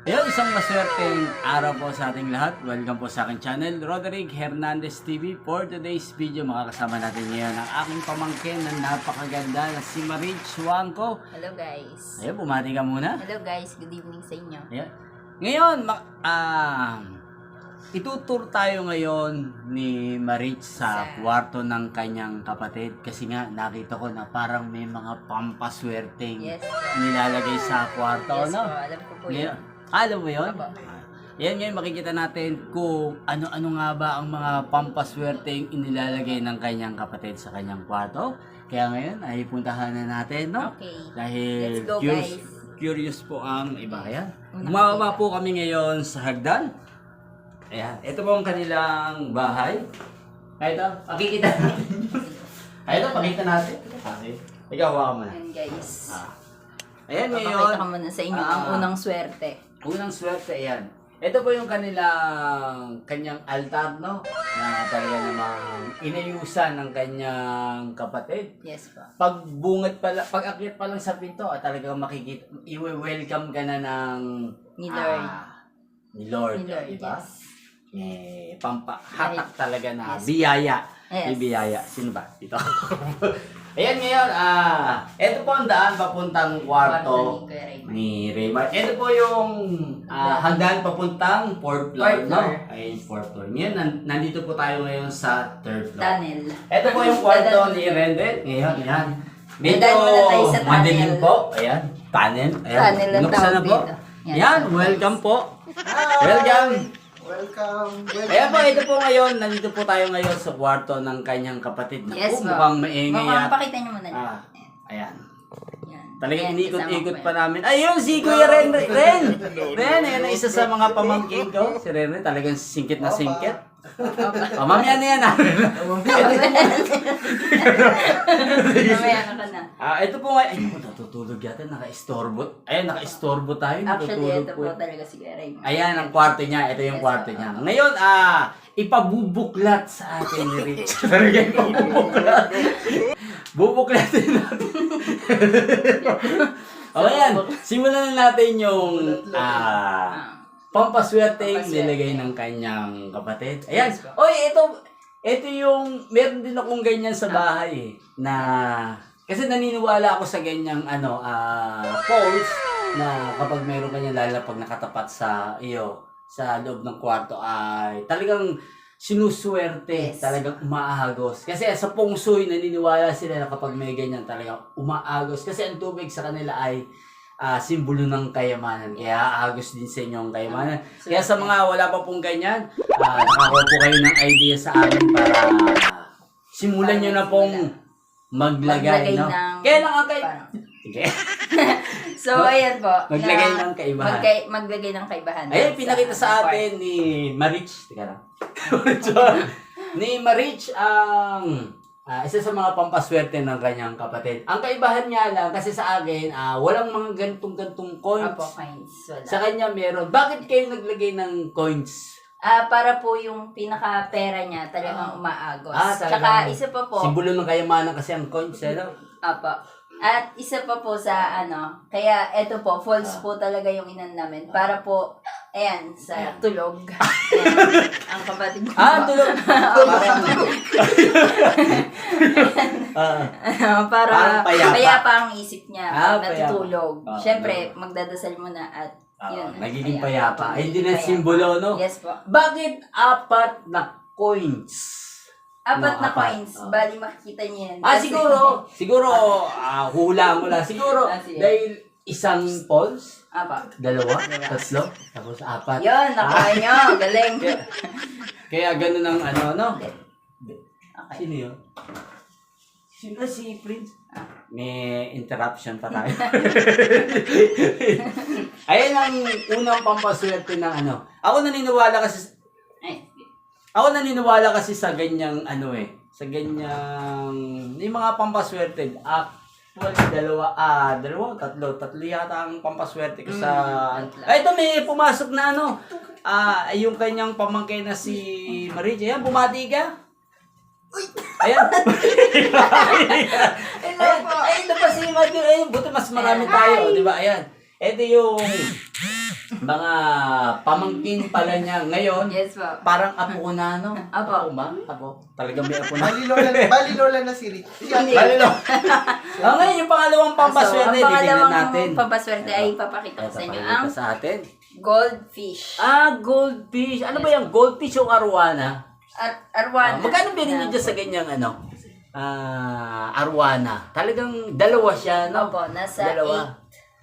Ayun, isang maswerteng araw po sa ating lahat. Welcome po sa aking channel, Roderick Hernandez TV. For today's video, makakasama natin ngayon ang aking pamangkin na napakaganda na si Marie Chuangco. Hello guys. Ayun, bumati ka muna. Hello guys, good evening sa inyo. Ayan. Ngayon, ma- ah, itutur tayo ngayon ni Marit sa Sa- kwarto ng kanyang kapatid kasi nga nakita ko na parang may mga pampaswerteng Yes. nilalagay sa kwarto, yes no? po, alam ko po yun. Ngayon, alam mo yun? Opo. Ah, Yan ngayon makikita natin kung ano-ano nga ba ang mga pampaswerteng inilalagay ng kanyang kapatid sa kanyang kwarto. Kaya ngayon ay puntahan na natin, no? Okay. Dahil Let's go, curious, guys. curious po ang iba. Ayan. Bumababa po kami ngayon sa hagdan. Ayan. Ito po ang kanilang bahay. Ay, ito. Pakikita natin. Ito. Pakita natin. Okay. Ikaw, hawakan mo na. Ayan guys. Ah. Ayan Papakita ngayon. ko muna sa inyo ang Ah. unang swerte. Unang swerte, ayan. Ito po yung kanilang kanyang altar, no? Na talaga namang inayusan ng kanyang kapatid. Yes po. Pag bungat pa lang, pag akyat pa lang sa pinto, at talagang makikita, i-welcome ka na ng Ni Lord. ah, ni Lord, Ni Lord, di ba? yes. Eh, pampa, hatak talaga na Yes. biyaya. Yes. May biyaya. Sino ba? Ito. Ayan ngayon, ah, ito po ang daan papuntang kwarto ni Raymond. Ito po yung ah, hagdan papuntang fourth floor, Fourth no? floor. Ay, fourth floor. Ngayon, nan- nandito po tayo ngayon sa third floor. Tunnel. Ito po yung kwarto ni Rendel. Ngayon, yan. Medyo Dadaan muna tayo sa tunnel. madilim po. Ayan, tunnel. Ayan, Tunnel ang binuksan na tawag po. dito. Yan, Yan, so, welcome po. Welcome. Welcome. Ayan po, ito po ngayon, nandito po tayo ngayon sa kwarto ng kanyang kapatid. Naku, Yes, po. mukhang maingay Mukhang at... pakita nyo muna. Ah, ayan. Yan. Talagang Yan, inikot-ikot kasama pa yan. namin. Ayun, si Kuya Ren. Ren! Ren, ayan ang isa sa mga pamangkin ko. Si Ren, Ren, talagang singkit na singkit. Oh, mamaya na yan. ah. Mamaya ka na. Ah, ito po nga. Ay, naku, natutulog yata. Naka-istorbo. Ayun, naka-istorbo tayo. Actually, ito po. po talaga si Raymond. Ayan ang kwarto niya. Ito yung kwarto niya. Ngayon, ah, ipabubuklat sa atin ni Rich. Talaga ipabubuklat. Bubuklatin natin. o yan, simulan na natin yung ah, Ah. pampaswerteng Pampaswerte. nilagay ng kanyang kapatid. Ayan. Oy, ito, ito yung, meron din akong ganyan sa bahay eh, na, kasi naniniwala ako sa ganyang, ano, ah, poles, na kapag meron kanya lalo pag nakatapat sa iyo, sa loob ng kwarto ay talagang sinuswerte, Yes. talagang umaagos. Kasi sa shui, naniniwala sila na kapag may ganyan talagang umaagos. Kasi ang tubig sa kanila ay ah, simbolo ng kayamanan. Kaya aagos din sa inyo ang kayamanan. Kaya sa mga wala pa pong ganyan, uh, nakakuha po kayo ng idea sa amin para simulan nyo na pong maglagay, Maglagay no? ng- Kaya lang ang kay... Sige. So, ayan po. Maglagay ng kaibahan. Magkay, maglagay ng kaibahan. Ayun, pinakita sa atin ni Marich. Teka lang. ni Marich ang ah, isa sa mga pampaswerte ng kanyang kapatid. Ang kaibahan niya lang, kasi sa akin, ah, walang mga gantong-gantong coins. Apo, coins. Wala. Sa kanya meron. Bakit kayo naglagay ng coins? Ah, para po yung pinaka-pera niya talagang umaagos. Ah, Tsaka talagang isa pa po, Simbolo ng kayamanan kasi ang coins, ano? Apo. At isa pa po sa ano, kaya eto po, false po talaga yung inan namin. Para po, ayan, sa tulog. Ayan, ang kapatid ko. Ah, tulog. Parang, ah, para Parang payapa. payapa ang isip niya Ah, pag natutulog. payapa. Ah, Siyempre, magdadasal muna at ah, yun. nagiging payapa. Ay, hindi na Payapa. simbolo, no? Yes po. Bakit apat na coins? Apat No, na apat. coins. Oh. Bali makikita niyo yan. Ah, Kasi- siguro, siguro, ah, hula mo lang. Siguro, Ah, sige. dahil isang poles, Apa. dalawa, tatlo, tapos apat. Yun, nakuha niyo. Galing. Kaya, kaya ganun ang ano, no? Okay. Sino yun? Sino si Prince? May interruption pa tayo. Ayan ang unang pampaswerte ng ano. Ako naniniwala kasi Ay, Ako naniniwala kasi sa ganyang ano eh, sa ganyang yung mga pampaswerte. Actually, dalawa, ah, dalawa, tatlo, tatlo yata ang pampaswerte ko sa Mm. Ay, ito may pumasok na ano. Ah, yung kanyang pamangkin na si Marie. Ayan, bumati ka. Ayan. Ayan, ay, ito pa si Matthew. Ayun, buti mas marami tayo, di ba? Ayan. Ito yung mga pamangkin pala niya ngayon. Yes po. Parang apo ko na, no? Apo. Ako ba? Apo. Talagang may apo na. Bali lola, bali lola na si Rick. Hindi. Bali, no? Ah, ngayon, yung pangalawang pampaswerte, ang titignan pangalawang natin. pampaswerte ay papakita ko sa inyo ang sa atin. goldfish. Ah, goldfish. Ano ba yung goldfish o arwana? Ar Ah, arwana. magkano bilhin niyo dyan sa ganyang ano? Ah, arwana. Talagang dalawa siya, no? Opo, nasa Dalawa.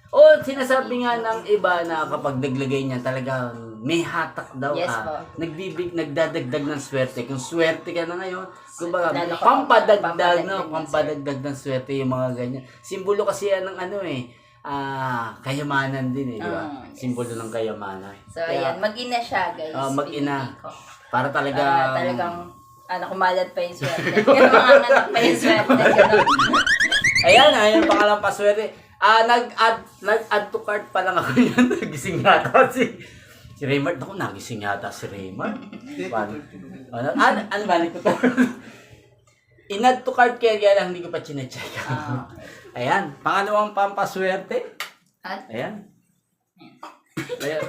O, sinasabi nga ng iba na kapag naglagay niya talagang may hatak daw. Yes ah, po. nagbibig, nagdadagdag ng swerte. Kung swerte ka na ngayon, kumbaga, Lalo ka pampadagdag, pampadagdag no? ng Pampadagdag ng swerte yung mga ganyan. Simbolo kasi yan ng ano eh, ah, kayamanan din eh, di ba? Ah, yes. Simbolo ng kayamanan. So, ayan. Mag-ina siya, guys. Ah, mag-ina. Pinili ko. Para talaga, Ah, talagang, ano, kumalat pa yung swerte. Yung mga anak pa yung swerte. Ganun. Ayan, ayan pangalang paswerte. Ah, nag-add, nag-add to cart pa lang ako yan. Nagising yata si, si Raymond. Ako, nagising yata si Raymond. Paano? Ano, ano, ano ba? Ko to. In-add to cart kaya lang hindi ko pa chinecheck. Ah, Ayan, pangalawang pampaswerte. At, Ayan. Ayan.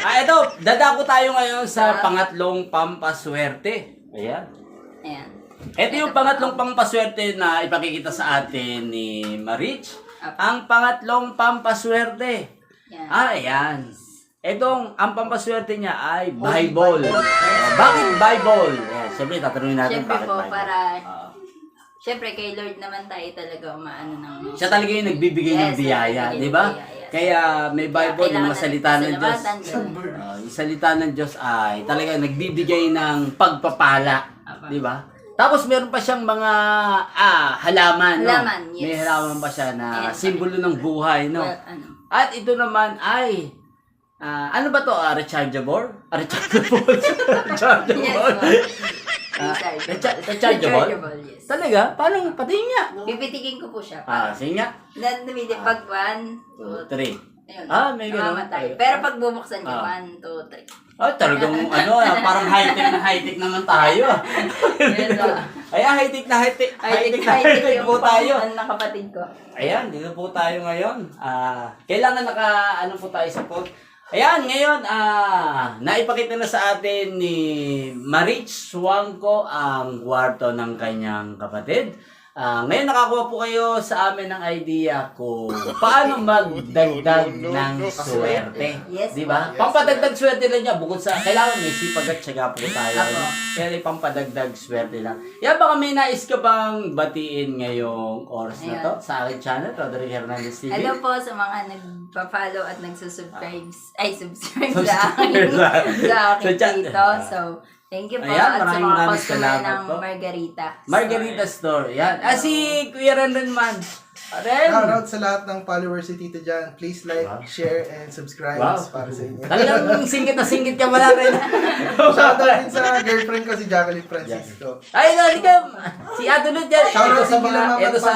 Ah, ito, dadako tayo ngayon sa pangatlong pampaswerte. Ayan. ayan. Ito yung pangatlong pampaswerte na ipakikita sa atin ni Marich. Apo. Ang pangatlong pampaswerte. Ayan. Ah, ayan. Itong, ang pampaswerte niya ay Bible. Bakit Bible? Ayan, siyempre, tatanungin natin Siyempre bakit po, Bible. para, Ah, siyempre kay Lord naman tayo talaga umaano ng... siya talaga yung nagbibigay ng Yes, biyaya, nagbibigay di ba? biyaya. Kaya may Bible, yung mga salita ng Diyos. Ah, yung salita ng Diyos ay talaga nagbibigay ng pagpapala, Apa. di ba? Tapos meron pa siyang mga ah, halaman, no? Halaman, yes. May halaman pa siya na Yes. simbolo ng buhay, no? Well, ano, At ito naman ay ah, ano ba to? Ah, rechargeable? Ah, rechargeable? rechargeable? Yes, Ah, Rechargeable. recha- rechargeable? Rechargeable, yes. Talaga? Paano? Patingin nga. Pipitikin ko po siya. Ah, sige nga. Then, dumidi, pag one, two, Two, three. Ayun. Ah, may ganun. namamatay. Pero pag bubuksan niyo, Ah. one, two, three. Oh, talagang ano, ah, parang high-tech na high-tech naman tayo. ah. Ah. Ay, ah, high-tech na high-tech. High-tech na High-tech po tayo. ano ng kapatid ko. Ayan, dito po tayo ngayon. Ah, kailangan naka ano po tayo sa pod. Ayan, ngayon ah naipakita na sa atin ni Marich Swangko ang kwarto ng kanyang kapatid. Ah, ngayon nakakuha po kayo sa amin ng idea kung paano magdagdag ng swerte. Yes, Di ba? Yes, Pampadagdag swerte lang niya bukod sa kailangan may sipag at syaga po tayo. Apo. Kaya ay pampadagdag swerte lang. Yan baka may nais ka bang batiin ngayong oras na to sa aking channel, Roderick Hernandez TV? Hello po sa mga nagpa-follow at nagsusubscribe. Ay, subscribe Subscribe sa akin. sa- sa akin dito. So, thank you po. Ayan, at sa maraming mga maraming customer salamat ng po. Margarita. Margarita Store. Yan. Ah, si Kuya Rendon man. Ren! Shoutout sa lahat ng followers ni Tito Jan. Please like, Wow. share, and subscribe Wow. para sa inyo. Talagang singit na singit ka pala rin. Shoutout din sa girlfriend ko si Jacqueline Francisco. Ay, nari ka. Si Adolot yan. Shoutout Ito sa mga mga, ito sa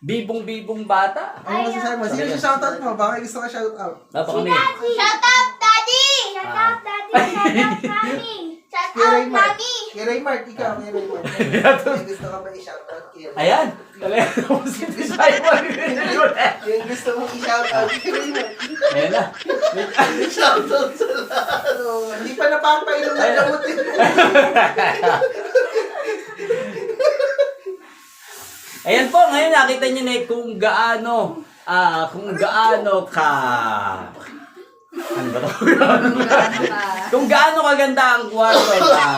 bibong-bibong bata. Ano masasabi mo? Sino si shoutout mo? Baka gusto ka shoutout. Napaka may. Shout out, Daddy! Shout Ah. out, Daddy! Shout out, Mommy! Shout Kay out, Raymart. Mommy! Kay Raymart, ikaw. Kay Raymart. May gusto ka ba i-shoutout? Kay Raymart? Ayan. Talagang si Simon. Yung gusto mong i-shoutout kay Raymart. Ayan na. Shoutout sa lahat. Oh, Hindi pa napapainom ng gamot eh. Ayan po, ngayon nakita niyo na kung gaano, ah, kung gaano ka, ano ba ka? kung gaano kaganda ang kwarto ng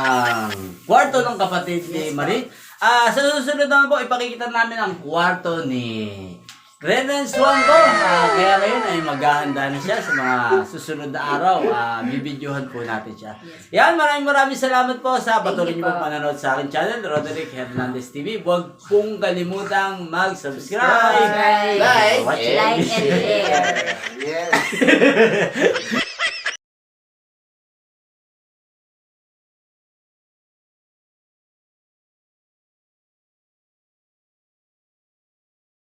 kwarto ng kapatid ni Marie. Ah, sa susunod naman po, ipakikita namin ang kwarto ni Renan Swanko. Ah, kaya ngayon ay maghahanda na siya sa mga susunod na araw. Ah, bibidyohan po natin siya. Yan, maraming maraming salamat po sa patuloy niyo po po. panonood sa akin channel, Roderick Hernandez TV. Huwag pong kalimutang mag-subscribe. Subscribe. Like, Like and share. Yes.